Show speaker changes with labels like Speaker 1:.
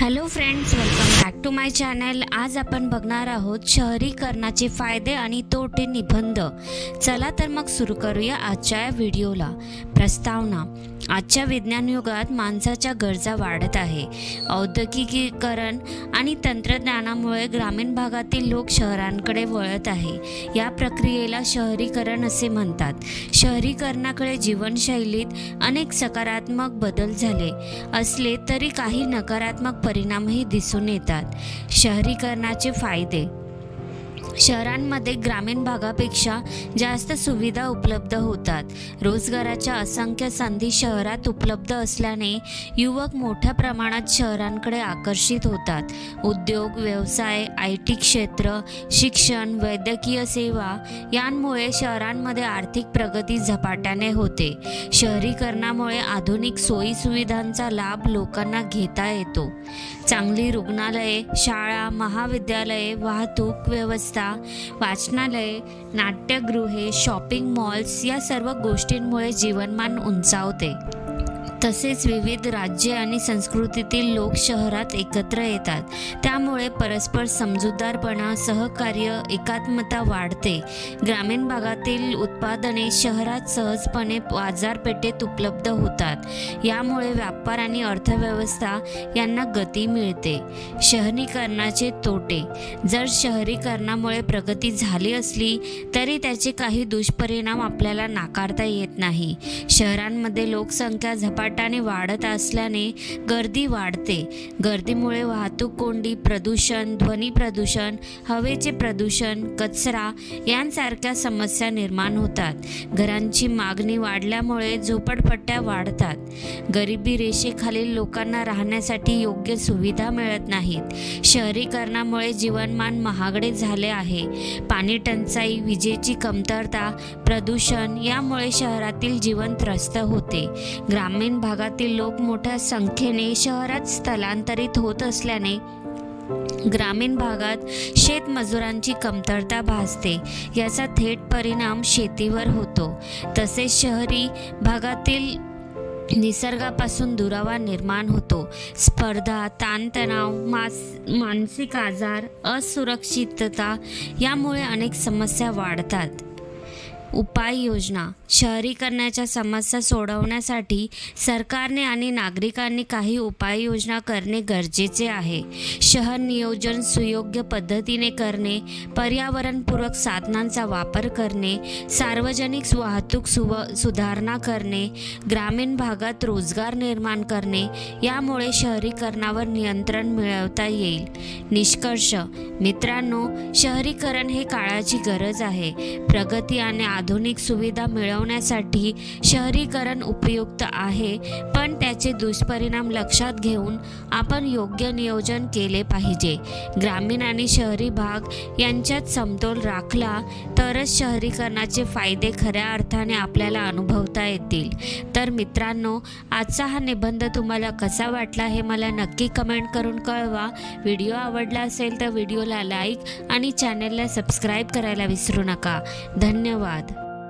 Speaker 1: Hello friends welcome back to my channel आज आपण बघणार आहोत शहरीकरणाचे फायदे आणि तोटे निबंध. चला तर मग सुरू करूया आजच्या या व्हिडिओला प्रस्तावना. आजच्या विज्ञान युगात माणसाच्या गरजा वाढत आहे. औद्योगिकीकरण आणि तंत्रज्ञानामुळे ग्रामीण भागातील लोक शहरांकडे वळत आहे. या प्रक्रियेला शहरीकरण असे म्हणतात. शहरीकरणाकडे जीवनशैलीत अनेक सकारात्मक बदल झाले असले तरी काही नकारात्मक परिणामही दिसून येतात. शहरीकरणाचे फायदे शहरांमध्ये ग्रामीण भागापेक्षा जास्त सुविधा उपलब्ध होतात. रोजगाराच्या असंख्य संधी शहरात उपलब्ध असल्याने युवक मोठ्या प्रमाणात शहरांकडे आकर्षित होतात. उद्योग व्यवसाय आय टी क्षेत्र शिक्षण वैद्यकीय सेवा यांमुळे शहरांमध्ये आर्थिक प्रगती झपाट्याने होते. शहरीकरणामुळे आधुनिक सोयीसुविधांचा लाभ लोकांना घेता येतो. चांगली रुग्णालये शाळा महाविद्यालये वाहतूक व्यवस्था वाचनालय नाट्यगृहे शॉपिंग मॉल्स या सर्व गोष्टींमुळे जीवनमान उंचावते. तसेच विविध राज्ये आणि संस्कृतीतील लोक शहरात एकत्र येतात. त्यामुळे परस्पर समजूतदारपणा सहकार्य एकात्मता वाढते. ग्रामीण भागातील उत्पादने शहरात सहजपणे बाजारपेठेत उपलब्ध होतात. यामुळे व्यापार आणि अर्थव्यवस्था यांना गती मिळते. शहरीकरणाचे तोटे. जर शहरीकरणामुळे प्रगती झाली असली तरी त्याचे काही दुष्परिणाम आपल्याला नाकारता येत नाही. शहरांमध्ये लोकसंख्या झपाट झपाट्याने वाढत असल्याने गर्दी वाढते. गर्दीमुळे वाहतूक कोंडी प्रदूषण ध्वनी प्रदूषण हवेचे प्रदूषण कचरा यांसारख्या समस्या निर्माण होतात. घरांची मागणी वाढल्यामुळे झोपडपट्ट्या वाढतात. गरिबी रेषेखालील लोकांना राहण्यासाठी योग्य सुविधा मिळत नाहीत. शहरीकरणामुळे जीवनमान महागडे झाले आहे. पाणी टंचाई विजेची कमतरता प्रदूषण यामुळे शहरातील जीवन त्रस्त होते. ग्रामीण भागातील लोक मोठ्या संख्येने शहरात स्थलांतरित होत असल्याने ग्रामीण भागात शेतमजुरांची कमतरता भासते. याचा थेट परिणाम शेतीवर होतो. तसेच शहरी भागातील निसर्गापासून दुरावा निर्माण होतो. स्पर्धा ताणतणाव मास मानसिक आजार असुरक्षितता यामुळे अनेक समस्या वाढतात. उपाययोजना. शहरीकरणाच्या समस्या सोडवण्यासाठी सरकारने आणि नागरिकांनी काही उपाययोजना करणे गरजेचे आहे. शहर नियोजन सुयोग्य पद्धतीने करणे पर्यावरणपूरक साधनांचा वापर करणे सार्वजनिक वाहतूक सुव सुधारणा करणे ग्रामीण भागात रोजगार निर्माण करणे यामुळे शहरीकरणावर नियंत्रण मिळवता येईल. निष्कर्ष मित्रांनो शहरीकरण हे काळाची गरज आहे. प्रगती आणि आधुनिक सुविधा मिळवण्यासाठी शहरीकरण उपयुक्त आहे पण त्याचे दुष्परिणाम लक्षात घेऊन आपण योग्य नियोजन केले पाहिजे. ग्रामीण आणि शहरी भाग यांच्यात समतोल राखला तरच शहरीकरणाचे फायदे खऱ्या अर्थाने आपल्याला अनुभवता येतील. तर मित्रांनो आजचा हा निबंध तुम्हाला कसा वाटला हे मला नक्की कमेंट करून कळवा. व्हिडिओ आवडला असेल तर व्हिडिओला लाईक आणि चॅनलला सबस्क्राईब करायला विसरू नका. धन्यवाद.